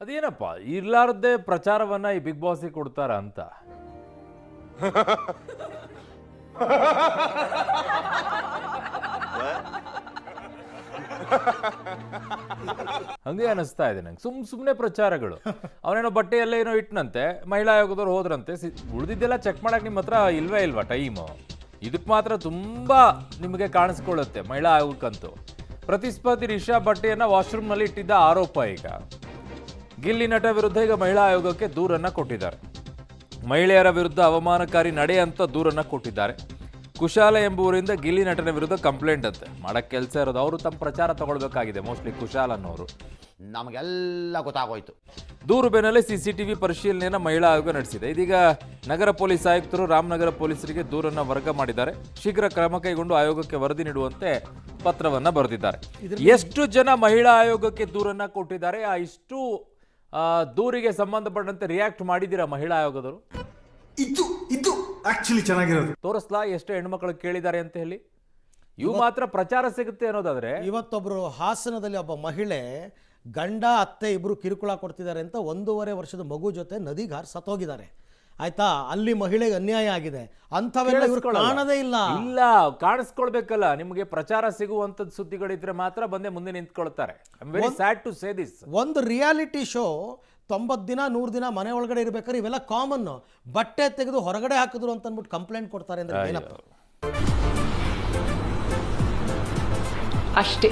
ಅದೇನಪ್ಪ, ಇರ್ಲಾರ್ದೆ ಪ್ರಚಾರವನ್ನ ಈ ಬಿಗ್ ಬಾಸ್ ಕೊಡ್ತಾರ ಅಂತ. ಹಂಗೆ ಅನಿಸ್ತಾ ಇದೆ ನಂಗೆ. ಸುಮ್ ಸುಮ್ಮನೆ ಪ್ರಚಾರಗಳು. ಅವನೇನೋ ಬಟ್ಟೆಯಲ್ಲೇ ಏನೋ ಇಟ್ಟನಂತೆ ಮಹಿಳಾ ಆಯೋಗದವ್ರು ಹೋದ್ರಂತೆ ಉಳಿದಿದ್ದೆಲ್ಲ ಉಳ್ದಿದ್ದೆಲ್ಲ ಚೆಕ್ ಮಾಡೋಕೆ ನಿಮ್ಮ ಹತ್ರ ಇಲ್ವೇ ಇಲ್ವಾ ಟೈಮು? ಇದಕ್ಕೆ ಮಾತ್ರ ತುಂಬಾ ನಿಮಗೆ ಕಾಣಿಸ್ಕೊಳ್ಳುತ್ತೆ ಮಹಿಳಾ ಆಯೋಗಕ್ಕಂತೂ. ಪ್ರತಿಸ್ಪರ್ಧಿ ರಿಷಾ ಬಟ್ಟೆಯನ್ನ ವಾಶ್ರೂಮ್ನಲ್ಲಿ ಇಟ್ಟಿದ್ದ ಆರೋಪ ಈಗ. ಗಿಲ್ಲಿ ನಟ ವಿರುದ್ಧ ಈಗ ಮಹಿಳಾ ಆಯೋಗಕ್ಕೆ ದೂರನ್ನ ಕೊಟ್ಟಿದ್ದಾರೆ. ಮಹಿಳೆಯರ ವಿರುದ್ಧ ಅವಮಾನಕಾರಿ ನಡೆ ಅಂತ ದೂರನ್ನ ಕೊಟ್ಟಿದ್ದಾರೆ. ಕುಶಾಲ ಎಂಬುವರಿಂದ ಗಿಲ್ಲಿ ನಟನ ವಿರುದ್ಧ ಕಂಪ್ಲೇಂಟ್ ಅಂತೆ. ಮಾಡಕ್ ಕೆಲಸ ಇರೋದು ಅವರು ತಮ್ಮ ಪ್ರಚಾರ ತಗೊಳ್ಬೇಕಾಗಿದೆ ಮೋಸ್ಟ್ಲಿ ಕುಶಾಲ್ ಅನ್ನೋರು. ನಮಗೆಲ್ಲ ಗೊತ್ತಾಗೋಯ್ತು. ದೂರು ಬೆನ್ನಲ್ಲೇ ಸಿಸಿಟಿವಿ ಪರಿಶೀಲನೆಯನ್ನು ಮಹಿಳಾ ಆಯೋಗ ನಡೆಸಿದೆ. ಇದೀಗ ನಗರ ಪೊಲೀಸ್ ಆಯುಕ್ತರು ರಾಮನಗರ ಪೊಲೀಸರಿಗೆ ದೂರನ್ನು ವರ್ಗ ಮಾಡಿದ್ದಾರೆ. ಶೀಘ್ರ ಕ್ರಮ ಕೈಗೊಂಡು ಆಯೋಗಕ್ಕೆ ವರದಿ ನೀಡುವಂತೆ ಪತ್ರವನ್ನು ಬರೆದಿದ್ದಾರೆ. ಎಷ್ಟು ಜನ ಮಹಿಳಾ ಆಯೋಗಕ್ಕೆ ದೂರನ್ನು ಕೊಟ್ಟಿದ್ದಾರೆ ಆ ಇಷ್ಟು ದೂರಿಗೆ ಸಂಬಂಧಪಟ್ಟಂತೆ ರಿಯಾಕ್ಟ್ ಮಾಡಿದ್ದೀರಾ ಮಹಿಳಾ ಆಯೋಗದವರು? ಇದು ಇದು ಆಕ್ಚುಲಿ ಚೆನ್ನಾಗಿರೋದು. ತೋರಿಸ್ಲಾ ಎಷ್ಟು ಹೆಣ್ಮಕ್ಳು ಕೇಳಿದ್ದಾರೆ ಅಂತ ಹೇಳಿ. ಇವು ಮಾತ್ರ ಪ್ರಚಾರ ಸಿಗುತ್ತೆ ಅನ್ನೋದಾದ್ರೆ ಇವತ್ತೊಬ್ಬರು ಹಾಸನದಲ್ಲಿ ಒಬ್ಬ ಮಹಿಳೆ ಗಂಡ ಅತ್ತೆ ಇಬ್ಬರು ಕಿರುಕುಳ ಕೊಡ್ತಿದ್ದಾರೆ ಅಂತ ಒಂದೂವರೆ ವರ್ಷದ ಮಗು ಜೊತೆ ನದಿಗಾರ್ ಸತ್ತೋಗಿದ್ದಾರೆ. ಆಯ್ತಾ? ಅಲ್ಲಿ ಮಹಿಳೆಗೆ ಅನ್ಯಾಯ ಆಗಿದೆ. ಅಂಥವೆಲ್ಲ ಇವ್ರು. ಕಾಣದೇ ಇಲ್ಲ. ಇಲ್ಲ ಕಾಣಿಸ್ಕೊಳ್ಬೇಕಲ್ಲ. ನಿಮಗೆ ಪ್ರಚಾರ ಸಿಗುವಂತದ್ ಸುದ್ದಿಗಳಿದ್ರೆ ಮಾತ್ರ ಬಂದೆ ಮುಂದೆ ನಿಂತ್ಕೊಳ್ತಾರೆ. I very sad to say this ಒಂದು ರಿಯಾಲಿಟಿ ಶೋ ತೊಂಬತ್ತು ದಿನ ನೂರು ದಿನ ಮನೆ ಒಳಗಡೆ ಇರ್ಬೇಕಾದ್ರೆ ಇವೆಲ್ಲ ಕಾಮನ್ ಬಟ್ಟೆ ತೆಗೆದು ಹೊರಗಡೆ ಹಾಕಿದ್ರು ಅಂತ ಅಂದ್ಬಿಟ್ಟು ಕಂಪ್ಲೇಂಟ್ ಕೊಡ್ತಾರೆ ಅಂದ್ರೆ ಏನಪ್ಪ? ಅಷ್ಟೇ.